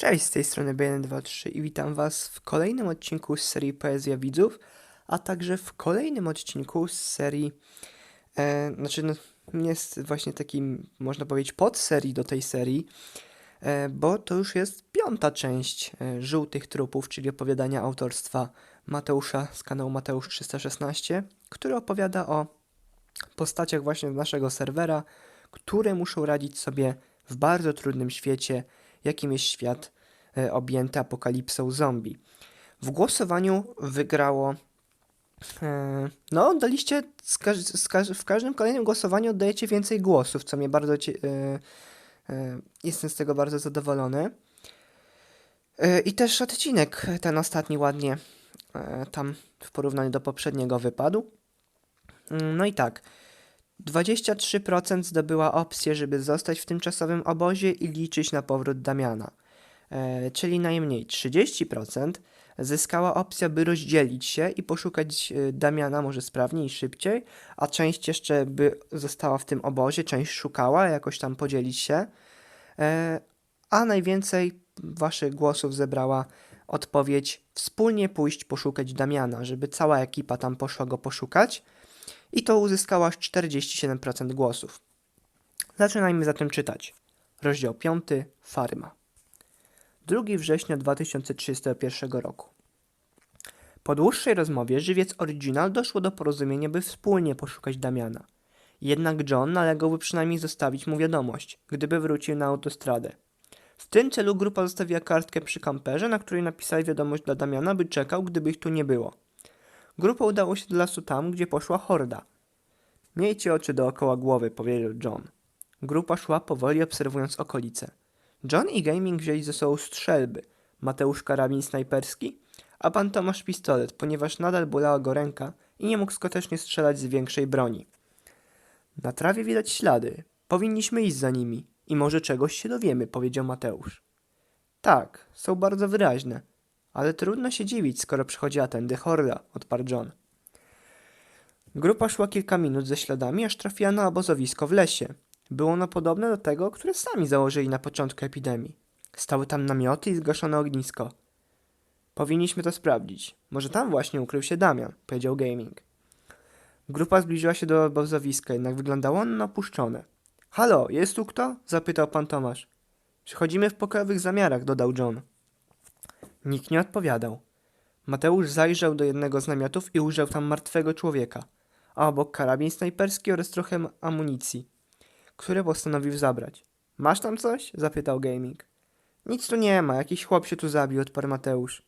Cześć, z tej strony B123 i witam Was w kolejnym odcinku z serii Poezja Widzów, a także w kolejnym odcinku z serii, e, znaczy no, jest właśnie takim, można powiedzieć, podserii do tej serii, e, bo to już jest piąta część e, Żółtych Trupów, czyli opowiadania autorstwa Mateusza z kanału Mateusz 316, który opowiada o postaciach właśnie z naszego serwera, które muszą radzić sobie w bardzo trudnym świecie, jakim jest świat e, objęty apokalipsą zombie. W głosowaniu wygrało. E, no, daliście. W każdym kolejnym głosowaniu oddajecie więcej głosów, co mnie bardzo. E, jestem z tego bardzo zadowolony. I też odcinek, ten ostatni, ładnie tam w porównaniu do poprzedniego wypadł. Mm, No i tak. 23% zdobyła opcję, żeby zostać w tymczasowym obozie i liczyć na powrót Damiana. E, czyli najmniej 30% zyskała opcja, by rozdzielić się i poszukać e, Damiana może sprawniej i szybciej, a część jeszcze by została w tym obozie, część szukała, jakoś tam podzielić się. E, a najwięcej waszych głosów zebrała odpowiedź wspólnie pójść poszukać Damiana, żeby cała ekipa tam poszła go poszukać i to uzyskała aż 47% głosów. Zaczynajmy zatem czytać. Rozdział 5. Farma. 2 września 2031 roku. Po dłuższej rozmowie żywiec Original doszło do porozumienia, by wspólnie poszukać Damiana. Jednak John nalegał, by przynajmniej zostawić mu wiadomość, gdyby wrócił na autostradę. W tym celu grupa zostawiła kartkę przy kamperze, na której napisali wiadomość dla Damiana, by czekał, gdyby ich tu nie było. Grupa udało się do lasu tam, gdzie poszła horda. Miejcie oczy dookoła głowy, powiedział John. Grupa szła powoli, obserwując okolice. John i Gaming wzięli ze sobą strzelby, Mateusz karabin snajperski, a pan Tomasz pistolet, ponieważ nadal bolała go ręka i nie mógł skutecznie strzelać z większej broni. Na trawie widać ślady. Powinniśmy iść za nimi i może czegoś się dowiemy, powiedział Mateusz. Tak, są bardzo wyraźne, ale trudno się dziwić, skoro przychodziła tędy horda, odparł John. Grupa szła kilka minut ze śladami, aż trafiła na obozowisko w lesie. Było ono podobne do tego, które sami założyli na początku epidemii. Stały tam namioty i zgaszone ognisko. Powinniśmy to sprawdzić. Może tam właśnie ukrył się Damian, powiedział Gaming. Grupa zbliżyła się do obozowiska, jednak wyglądało ono opuszczone. Halo, jest tu kto? zapytał pan Tomasz. Przychodzimy w pokojowych zamiarach, dodał John. Nikt nie odpowiadał. Mateusz zajrzał do jednego z namiotów i ujrzał tam martwego człowieka, a obok karabin snajperski oraz trochę amunicji, które postanowił zabrać. Masz tam coś? zapytał Gaming. Nic tu nie ma, jakiś chłop się tu zabił, odparł Mateusz.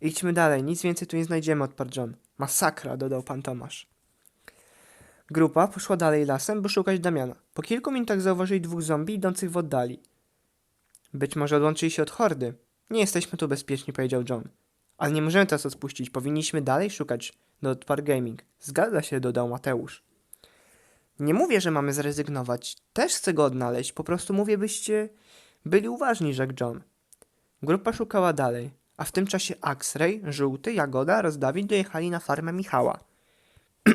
Idźmy dalej, nic więcej tu nie znajdziemy, odparł John. Masakra, dodał pan Tomasz. Grupa poszła dalej lasem, by szukać Damiana. Po kilku minutach zauważyli dwóch zombie idących w oddali. Być może odłączyli się od hordy. Nie jesteśmy tu bezpieczni, powiedział John. Ale nie możemy teraz odpuścić, powinniśmy dalej szukać, dodał Gaming. Zgadza się, dodał Mateusz. Nie mówię, że mamy zrezygnować. Też chcę go odnaleźć, po prostu mówię, byście byli uważni, rzekł John. Grupa szukała dalej, a w tym czasie X-Ray, Żółty, Jagoda oraz Dawid dojechali na farmę Michała.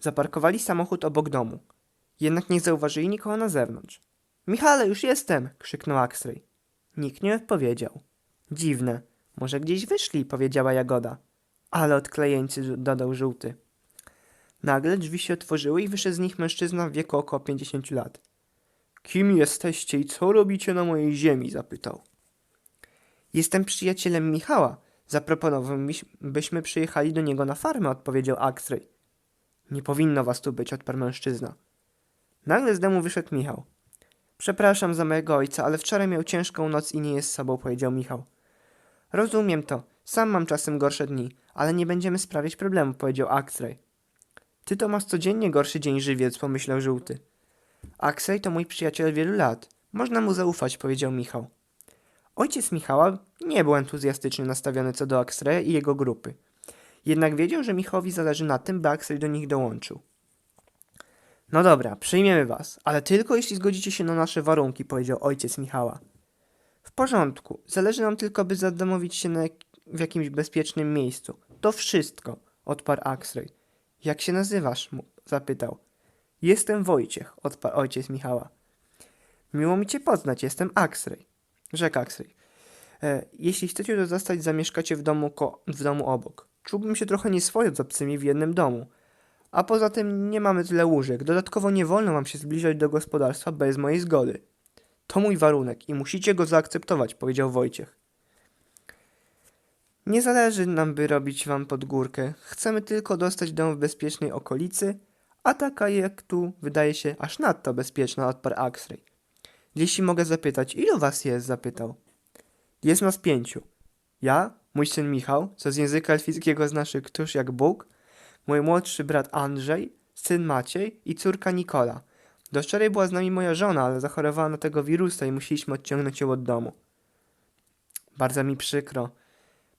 Zaparkowali samochód obok domu. Jednak nie zauważyli nikogo na zewnątrz. Michale, już jestem! krzyknął Axray. Nikt nie odpowiedział. Dziwne. Może gdzieś wyszli, powiedziała Jagoda. Ale odklejeńcy, dodał żółty. Nagle drzwi się otworzyły i wyszedł z nich mężczyzna w wieku około 50 lat. Kim jesteście i co robicie na mojej ziemi? zapytał. Jestem przyjacielem Michała. Zaproponował, miś- byśmy przyjechali do niego na farmę, odpowiedział Axray. Nie powinno was tu być, odparł mężczyzna. Nagle z domu wyszedł Michał. Przepraszam za mojego ojca, ale wczoraj miał ciężką noc i nie jest sobą, powiedział Michał. Rozumiem to. Sam mam czasem gorsze dni, ale nie będziemy sprawiać problemu, powiedział Axray. Ty to masz codziennie gorszy dzień żywiec, pomyślał żółty. Axray to mój przyjaciel wielu lat. Można mu zaufać, powiedział Michał. Ojciec Michała nie był entuzjastycznie nastawiony co do Axraya i jego grupy. Jednak wiedział, że Michałowi zależy na tym, by Axel do nich dołączył. No dobra, przyjmiemy was, ale tylko jeśli zgodzicie się na nasze warunki, powiedział ojciec Michała. W porządku, zależy nam tylko, by zadomowić się na w jakimś bezpiecznym miejscu. To wszystko, odparł Axray. Jak się nazywasz? mu zapytał. Jestem Wojciech, odparł ojciec Michała. Miło mi cię poznać, jestem Axray. Rzekł Axray. E, jeśli chcecie tu zostać, zamieszkacie w domu, w domu obok. Czułbym się trochę nieswojo z obcymi w jednym domu. A poza tym nie mamy tyle łóżek. Dodatkowo nie wolno wam się zbliżać do gospodarstwa bez mojej zgody. To mój warunek i musicie go zaakceptować, powiedział Wojciech. Nie zależy nam, by robić wam pod górkę. Chcemy tylko dostać dom w bezpiecznej okolicy, a taka jak tu wydaje się aż nadto bezpieczna, odparł Axray. Jeśli mogę zapytać, ilu was jest? zapytał. Jest nas pięciu. Ja, mój syn Michał, co z języka elfickiego znaczy któż jak Bóg, mój młodszy brat Andrzej, syn Maciej i córka Nikola. Do wczoraj była z nami moja żona, ale zachorowała na tego wirusa i musieliśmy odciągnąć ją od domu. Bardzo mi przykro.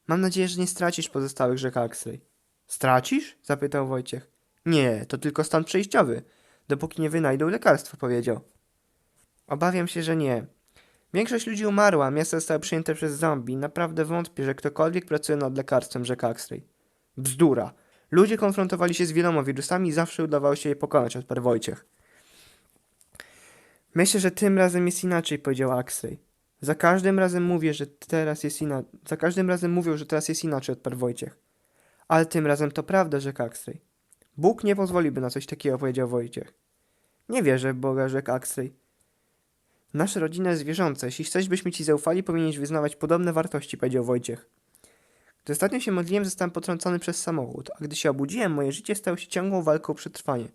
Mam nadzieję, że nie stracisz pozostałych, rzekł Axray. Stracisz? zapytał Wojciech. Nie, to tylko stan przejściowy. Dopóki nie wynajdą lekarstwa, powiedział. Obawiam się, że nie. Większość ludzi umarła, miasto zostało przyjęte przez zombie. Naprawdę wątpię, że ktokolwiek pracuje nad lekarstwem, rzekł Axray. Bzdura. Ludzie konfrontowali się z wieloma wirusami i zawsze udawało się je pokonać, odparł Wojciech. Myślę, że tym razem jest inaczej, powiedział Axray. Za każdym razem mówię, że teraz jest inaczej. Za każdym razem mówią, że teraz jest inaczej, odparł Wojciech. Ale tym razem to prawda, rzekł Axray. Bóg nie pozwoliłby na coś takiego, powiedział Wojciech. Nie wierzę w Boga, rzekł Axray. Nasza rodzina jest wierząca. Jeśli chcesz, byśmy ci zaufali, powinieneś wyznawać podobne wartości, powiedział Wojciech. Gdy ostatnio się modliłem, zostałem potrącony przez samochód, a gdy się obudziłem, moje życie stało się ciągłą walką o przetrwanie.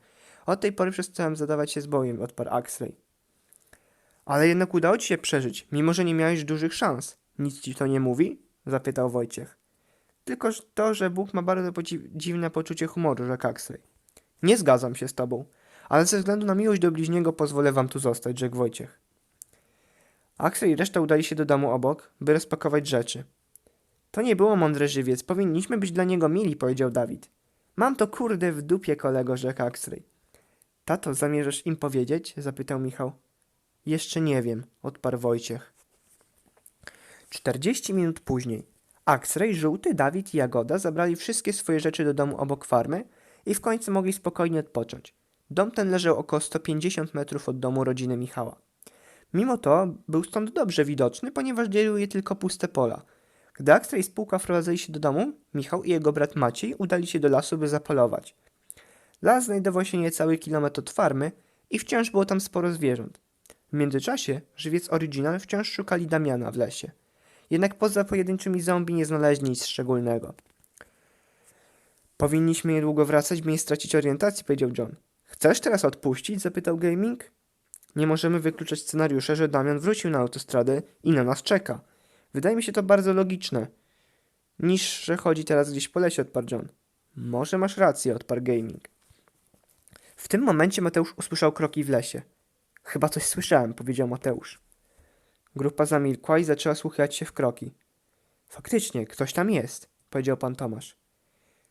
Od tej pory przestałem zadawać się z Bogiem, odparł Axray. Ale jednak udało ci się przeżyć, mimo że nie miałeś dużych szans. Nic ci to nie mówi? zapytał Wojciech. Tylko to, że Bóg ma bardzo dziwne poczucie humoru, rzekł Axray. Nie zgadzam się z tobą, ale ze względu na miłość do bliźniego pozwolę wam tu zostać, rzekł Wojciech. Axel i reszta udali się do domu obok, by rozpakować rzeczy. To nie było mądry żywiec, powinniśmy być dla niego mili, powiedział Dawid. Mam to kurde w dupie, kolego, rzekł Axray. Tato, zamierzasz im powiedzieć? zapytał Michał. Jeszcze nie wiem, odparł Wojciech. Czterdzieści minut później. Axray, Żółty, Dawid i Jagoda zabrali wszystkie swoje rzeczy do domu obok farmy i w końcu mogli spokojnie odpocząć. Dom ten leżał około 150 metrów od domu rodziny Michała. Mimo to był stąd dobrze widoczny, ponieważ dzieliły je tylko puste pola. Gdy Axel i spółka wprowadzali się do domu, Michał i jego brat Maciej udali się do lasu, by zapolować. Las znajdował się niecały kilometr od farmy i wciąż było tam sporo zwierząt. W międzyczasie żywiec Original wciąż szukali Damiana w lesie. Jednak poza pojedynczymi zombie nie znaleźli nic szczególnego. Powinniśmy niedługo wracać, by nie stracić orientacji, powiedział John. Chcesz teraz odpuścić? zapytał Gaming. Nie możemy wykluczać scenariusza, że Damian wrócił na autostradę i na nas czeka. Wydaje mi się to bardzo logiczne. Niż, że chodzi teraz gdzieś po lesie, odparł John. Może masz rację, odparł Gaming. W tym momencie Mateusz usłyszał kroki w lesie. Chyba coś słyszałem, powiedział Mateusz. Grupa zamilkła i zaczęła słuchać się w kroki. Faktycznie, ktoś tam jest, powiedział pan Tomasz.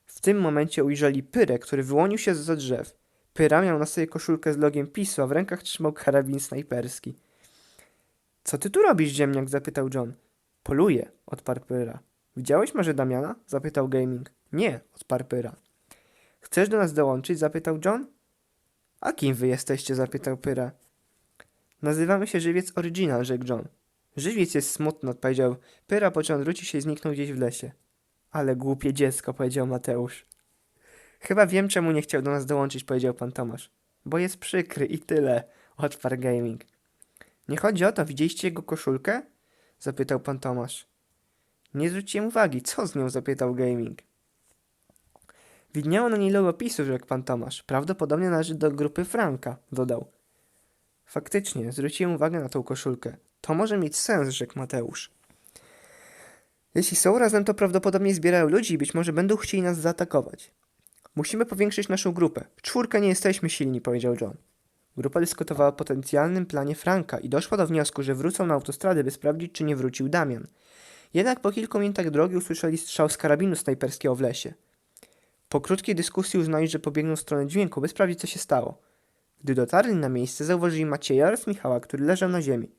W tym momencie ujrzeli Pyrę, który wyłonił się za drzew. Pyra miał na sobie koszulkę z logiem PiSu, a w rękach trzymał karabin snajperski. Co ty tu robisz, ziemniak? zapytał John. Poluję, odparł Pyra. Widziałeś może Damiana? zapytał Gaming. Nie, odparł Pyra. Chcesz do nas dołączyć? zapytał John. A kim wy jesteście? zapytał Pyra. Nazywamy się Żywiec Original, rzekł John. Żywiec jest smutny, odpowiedział Pyra, po czym odwrócił się i zniknął gdzieś w lesie. Ale głupie dziecko, powiedział Mateusz. Chyba wiem, czemu nie chciał do nas dołączyć, powiedział pan Tomasz. Bo jest przykry i tyle, odparł Gaming. Nie chodzi o to, widzieliście jego koszulkę? Zapytał pan Tomasz. Nie zwróciłem uwagi, co z nią? zapytał Gaming. Widniało na niej logopisu, rzekł pan Tomasz. Prawdopodobnie należy do grupy Franka, dodał. Faktycznie, zwróciłem uwagę na tą koszulkę. To może mieć sens, rzekł Mateusz. Jeśli są razem, to prawdopodobnie zbierają ludzi i być może będą chcieli nas zaatakować. Musimy powiększyć naszą grupę. W czwórkę nie jesteśmy silni, powiedział John. Grupa dyskutowała o potencjalnym planie Franka i doszła do wniosku, że wrócą na autostradę, by sprawdzić, czy nie wrócił Damian. Jednak po kilku minutach drogi usłyszeli strzał z karabinu snajperskiego w lesie. Po krótkiej dyskusji uznali, że pobiegną w stronę dźwięku, by sprawdzić, co się stało. Gdy dotarli na miejsce, zauważyli Macieja oraz Michała, który leżał na ziemi.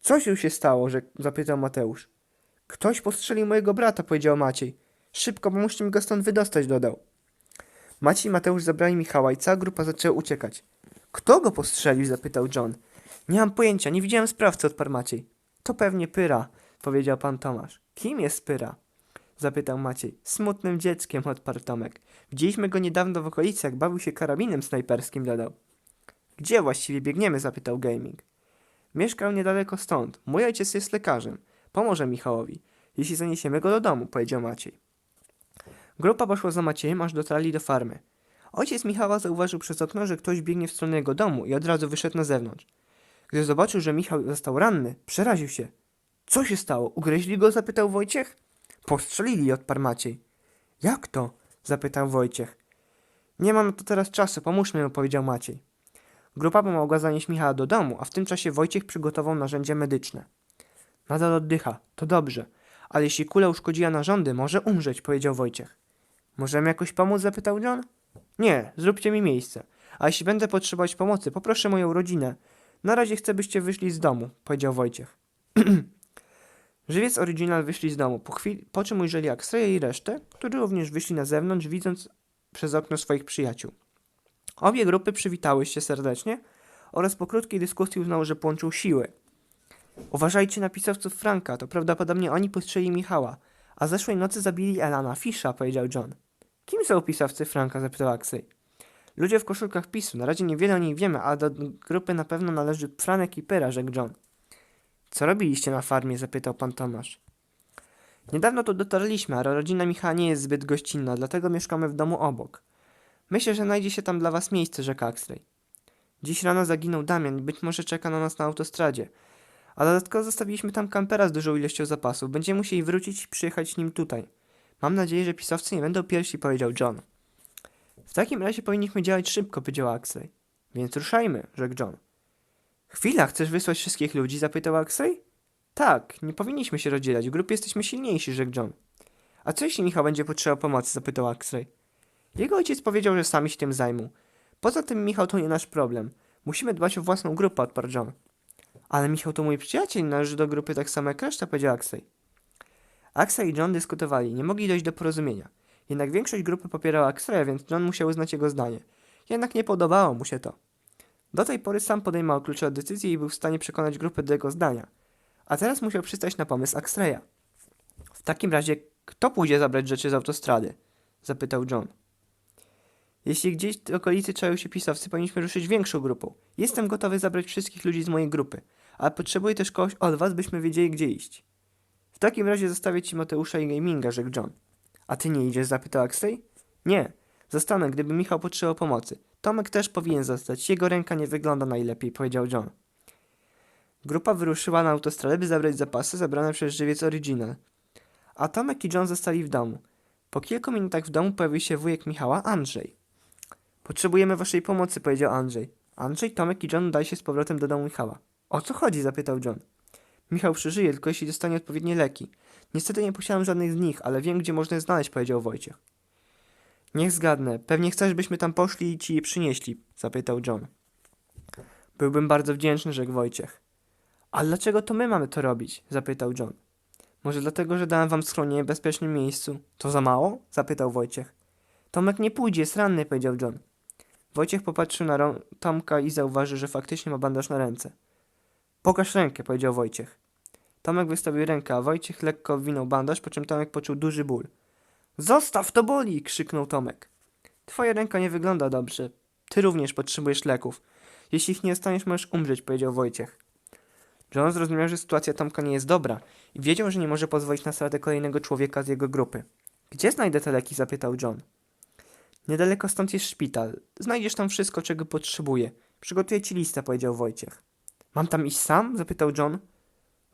Co się się stało? Zapytał Mateusz. Ktoś postrzelił mojego brata, powiedział Maciej. Szybko, pomóżcie mi go stąd wydostać, dodał. Maciej i Mateusz zabrali Michała i cała grupa zaczęła uciekać. Kto go postrzelił? zapytał John. Nie mam pojęcia, nie widziałem sprawcy, odparł Maciej. To pewnie Pyra, powiedział pan Tomasz. Kim jest Pyra? Zapytał Maciej. Smutnym dzieckiem, odparł Tomek. Widzieliśmy go niedawno w okolicy, jak bawił się karabinem snajperskim, dodał. Gdzie właściwie biegniemy? zapytał Gaming. Mieszkał niedaleko stąd. Mój ojciec jest lekarzem. Pomoże Michałowi, jeśli zaniesiemy go do domu, powiedział Maciej. Grupa poszła za Maciejem, aż dotarli do farmy. Ojciec Michała zauważył przez okno, że ktoś biegnie w stronę jego domu i od razu wyszedł na zewnątrz. Gdy zobaczył, że Michał został ranny, przeraził się. Co się stało? Ugryźli go? zapytał Wojciech. Postrzelili, odparł Maciej. Jak to? zapytał Wojciech. Nie mam na to teraz czasu, pomóżmy mu, powiedział Maciej. Grupa pomogła zanieść Michała do domu, a w tym czasie Wojciech przygotował narzędzia medyczne. Nadal oddycha, to dobrze, ale jeśli kula uszkodziła narządy, może umrzeć, powiedział Wojciech. Możemy jakoś pomóc? zapytał John. Nie, zróbcie mi miejsce. A jeśli będę potrzebować pomocy, poproszę moją rodzinę. Na razie chcę, byście wyszli z domu, powiedział Wojciech. Żywiec Original wyszli z domu, po, chwili, po czym ujrzeli Akstreja i resztę, którzy również wyszli na zewnątrz, widząc przez okno swoich przyjaciół. Obie grupy przywitały się serdecznie oraz po krótkiej dyskusji uznały, że połączą siły. Uważajcie na pisowców Franka, to prawdopodobnie oni postrzelili Michała, a zeszłej nocy zabili Elana Fisha, powiedział John. Kim są pisowcy Franka? zapytał Axel. Ludzie w koszulkach PiSu. Na razie niewiele o nich wiemy, a do grupy na pewno należy Franek i Pyra, rzekł John. Co robiliście na farmie? zapytał pan Tomasz. Niedawno tu dotarliśmy, a rodzina Michała nie jest zbyt gościnna, dlatego mieszkamy w domu obok. Myślę, że znajdzie się tam dla was miejsce, rzekł Axley. Dziś rano zaginął Damian być może czeka na nas na autostradzie. A dodatkowo zostawiliśmy tam kampera z dużą ilością zapasów. Będziemy musieli wrócić i przyjechać nim tutaj. Mam nadzieję, że pisowcy nie będą pierwsi, powiedział John. W takim razie powinniśmy działać szybko, powiedział Axley. Więc ruszajmy, rzekł John. Chwila, chcesz wysłać wszystkich ludzi? zapytał Axley. Tak, nie powinniśmy się rozdzielać. W grupie jesteśmy silniejsi, rzekł John. A co jeśli Michał będzie potrzebował pomocy? zapytał Axley. Jego ojciec powiedział, że sami się tym zajmą. Poza tym Michał to nie nasz problem. Musimy dbać o własną grupę, odparł John. Ale Michał to mój przyjaciel, należy do grupy tak samo jak reszta, powiedział Axley. Axel i John dyskutowali, nie mogli dojść do porozumienia. Jednak większość grupy popierała Axleya, więc John musiał uznać jego zdanie. Jednak nie podobało mu się to. Do tej pory sam podejmował kluczowe decyzje i był w stanie przekonać grupę do jego zdania. A teraz musiał przystać na pomysł Axleya. W takim razie, kto pójdzie zabrać rzeczy z autostrady? Zapytał John. Jeśli gdzieś w okolicy czają się pisowcy, powinniśmy ruszyć większą grupą. Jestem gotowy zabrać wszystkich ludzi z mojej grupy, ale potrzebuję też kogoś od was, byśmy wiedzieli, gdzie iść. Takim razie zostawię ci Mateusza i Gaminga, rzekł John. A ty nie idziesz? zapytał Axley. Nie. Zostanę, gdyby Michał potrzebował pomocy. Tomek też powinien zostać. Jego ręka nie wygląda najlepiej, powiedział John. Grupa wyruszyła na autostradę, by zabrać zapasy zabrane przez żywiec Original. A Tomek i John zostali w domu. Po kilku minutach w domu pojawił się wujek Michała, Andrzej. Potrzebujemy waszej pomocy, powiedział Andrzej. Andrzej, Tomek i John udali się z powrotem do domu Michała. O co chodzi? zapytał John. Michał przeżyje, tylko jeśli dostanie odpowiednie leki. Niestety nie posiadam żadnych z nich, ale wiem, gdzie można je znaleźć, powiedział Wojciech. Niech zgadnę. Pewnie chcesz, byśmy tam poszli i ci je przynieśli, zapytał John. Byłbym bardzo wdzięczny, rzekł Wojciech. A dlaczego to my mamy to robić? zapytał John. Może dlatego, że dałem wam schronienie w bezpiecznym miejscu. To za mało? zapytał Wojciech. Tomek nie pójdzie, jest ranny, powiedział John. Wojciech popatrzył na Tomka i zauważył, że faktycznie ma bandaż na ręce. Pokaż rękę, powiedział Wojciech. Tomek wystawił rękę, a Wojciech lekko owinął bandaż, po czym Tomek poczuł duży ból. Zostaw, to boli! krzyknął Tomek. Twoja ręka nie wygląda dobrze. Ty również potrzebujesz leków. Jeśli ich nie dostaniesz, możesz umrzeć, powiedział Wojciech. John zrozumiał, że sytuacja Tomka nie jest dobra i wiedział, że nie może pozwolić na stratę kolejnego człowieka z jego grupy. Gdzie znajdę te leki? zapytał John. Niedaleko stąd jest szpital. Znajdziesz tam wszystko, czego potrzebuję. Przygotuję ci listę, powiedział Wojciech. Mam tam iść sam? zapytał John.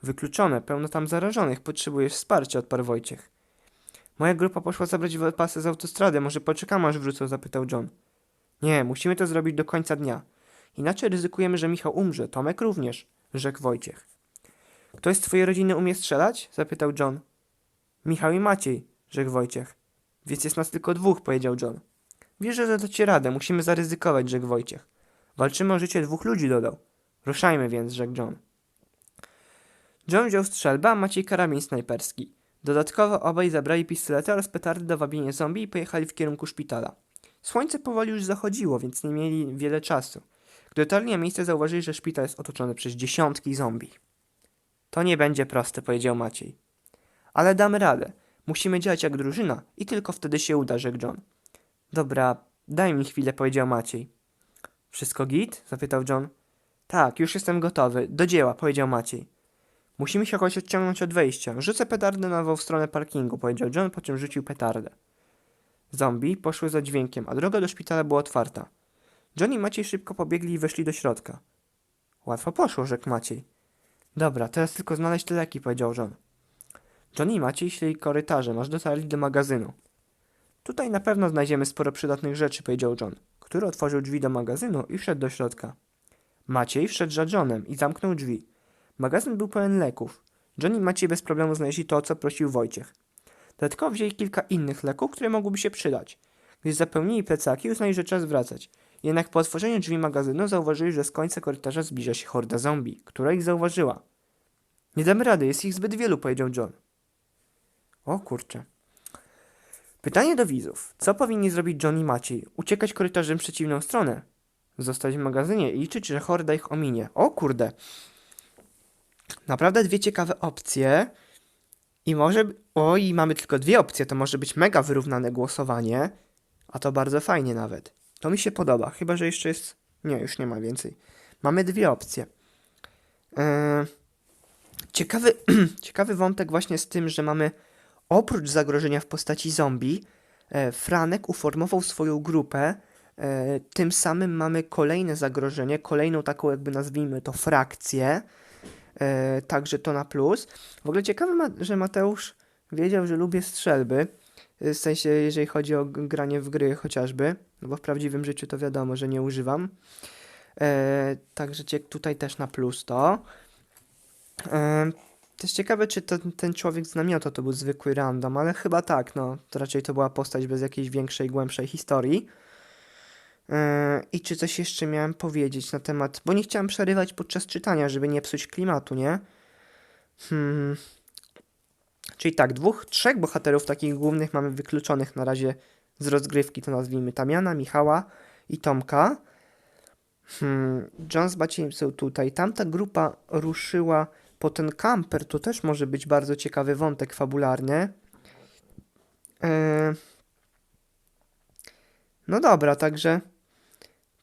Wykluczone, pełno tam zarażonych, potrzebujesz wsparcia, odparł Wojciech. Moja grupa poszła zabrać pasy z autostrady, może poczekamy aż wrócą, zapytał John. Nie, musimy to zrobić do końca dnia. Inaczej ryzykujemy, że Michał umrze, Tomek również, rzekł Wojciech. Ktoś z twojej rodziny umie strzelać? zapytał John. Michał i Maciej, rzekł Wojciech. Więc jest nas tylko dwóch, powiedział John. Wierzę, że dacie radę, musimy zaryzykować, rzekł Wojciech. Walczymy o życie dwóch ludzi, dodał. Ruszajmy więc, rzekł John. John wziął strzelbę, a Maciej karabin snajperski. Dodatkowo obaj zabrali pistolety oraz petardy do wabienia zombie i pojechali w kierunku szpitala. Słońce powoli już zachodziło, więc nie mieli wiele czasu. Gdy dotarli na miejsce, zauważyli, że szpital jest otoczony przez dziesiątki zombie. To nie będzie proste, powiedział Maciej. Ale damy radę. Musimy działać jak drużyna i tylko wtedy się uda, rzekł John. Dobra, daj mi chwilę, powiedział Maciej. Wszystko git? zapytał John. Tak, już jestem gotowy. Do dzieła, powiedział Maciej. Musimy się jakoś odciągnąć od wejścia. Rzucę petardę na w stronę parkingu, powiedział John, po czym rzucił petardę. Zombie poszły za dźwiękiem, a droga do szpitala była otwarta. John i Maciej szybko pobiegli i weszli do środka. Łatwo poszło, rzekł Maciej. Dobra, teraz tylko znaleźć te leki, powiedział John. John i Maciej szli korytarzem, aż dotarli do magazynu. Tutaj na pewno znajdziemy sporo przydatnych rzeczy, powiedział John, który otworzył drzwi do magazynu i wszedł do środka. Maciej wszedł za Johnem i zamknął drzwi. Magazyn był pełen leków. John i Maciej bez problemu znaleźli to, co prosił Wojciech. Dodatkowo wzięli kilka innych leków, które mogłyby się przydać. Gdy zapełnili plecaki, uznali, że czas wracać. Jednak po otworzeniu drzwi magazynu zauważyli, że z końca korytarza zbliża się horda zombie, która ich zauważyła. Nie damy rady, jest ich zbyt wielu, powiedział John. O kurczę. Pytanie do widzów. Co powinni zrobić John i Maciej? Uciekać korytarzem w przeciwną stronę? Zostać w magazynie i liczyć, że horda ich ominie. O kurde. Naprawdę dwie ciekawe opcje. I może... O, i mamy tylko dwie opcje. To może być mega wyrównane głosowanie. A to bardzo fajnie nawet. To mi się podoba. Chyba, że jeszcze jest... Nie, już nie ma więcej. Mamy dwie opcje. Eee... Ciekawy, ciekawy wątek właśnie z tym, że mamy oprócz zagrożenia w postaci zombie, e, Franek uformował swoją grupę. E, tym samym mamy kolejne zagrożenie, kolejną taką jakby nazwijmy to frakcję. E, także to na plus. W ogóle ciekawe, że Mateusz wiedział, że lubię strzelby. W sensie, jeżeli chodzi o granie w gry chociażby, no bo w prawdziwym życiu to wiadomo, że nie używam. E, także tutaj też na plus to. E, też ciekawe, czy ten człowiek z namiotu to był zwykły random, ale chyba tak, no. To raczej to była postać bez jakiejś większej, głębszej historii. I czy coś jeszcze miałem powiedzieć na temat, bo nie chciałem przerywać podczas czytania, żeby nie psuć klimatu, nie? Hmm. Czyli tak, dwóch, trzech bohaterów takich głównych mamy wykluczonych na razie z rozgrywki, to nazwijmy Tamiana, Michała i Tomka. Hmm. John z Baciem są tutaj. Tamta grupa ruszyła po ten kamper, to też może być bardzo ciekawy wątek fabularny. Eee, No dobra, także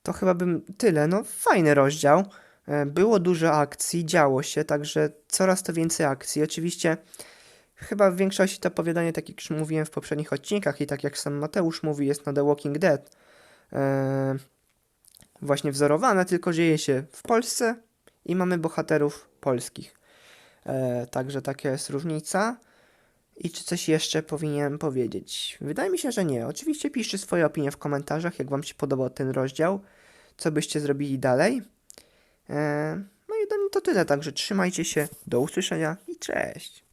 to chyba bym tyle. No fajny rozdział. E, Było dużo akcji, działo się, także coraz to więcej akcji. Oczywiście chyba w większości to opowiadanie, tak jak już mówiłem w poprzednich odcinkach i tak jak sam Mateusz mówi, jest na The Walking Dead. E, Właśnie wzorowane, tylko dzieje się w Polsce i mamy bohaterów polskich. E, także taka jest różnica. I czy coś jeszcze powinienem powiedzieć? Wydaje mi się, że nie. Oczywiście piszcie swoje opinie w komentarzach, jak Wam się podobał ten rozdział, co byście zrobili dalej. E, no i ode mnie to tyle, także trzymajcie się, do usłyszenia i cześć.